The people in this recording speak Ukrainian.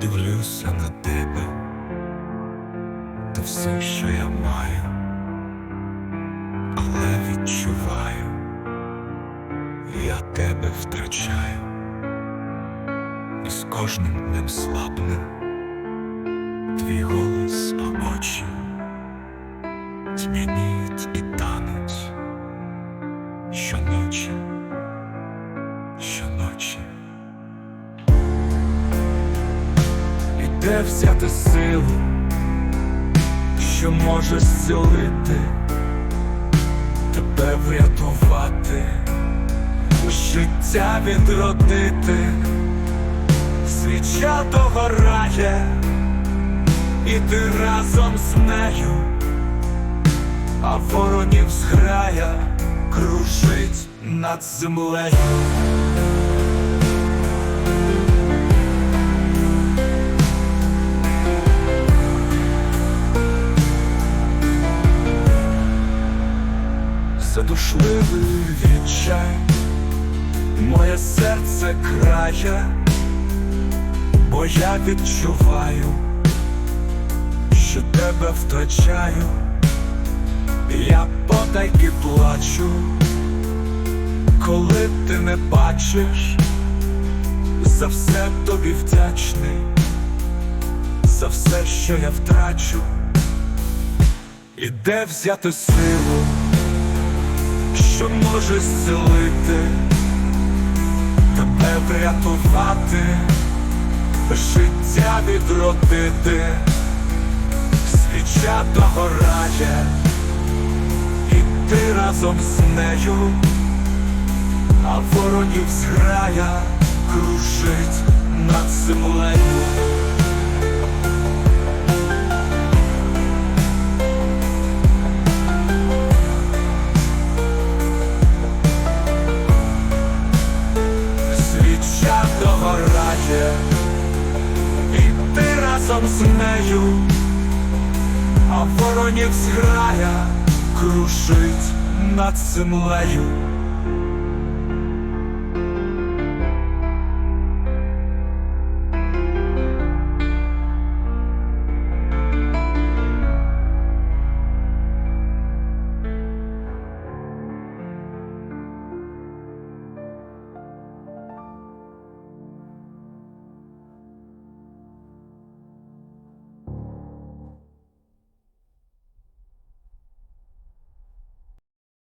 дивлюся на тебе, та все, що я маю, але відчуваю, я тебе втрачаю, і з кожним днем слабне твій голос, а очі тьмяніють і тануть щоночі, де взяти силу, що може зцілити, тебе врятувати, життя відродити, свіча догорає, і ти разом з нею, а воронів зграя кружить над землею. Задушливий відчай, моє серце крає, бо я відчуваю, що тебе втрачаю, я потайки плачу, коли ти не бачиш, за все тобі вдячний, за все, що я втрачу, і де взяти силу що може зцілити, тебе врятувати, життя відродити, свіча догорає, і ти разом з нею, а воронів зграя кружить над землею. Догорає, і ти разом з нею, а воронів зграя кружить над землею.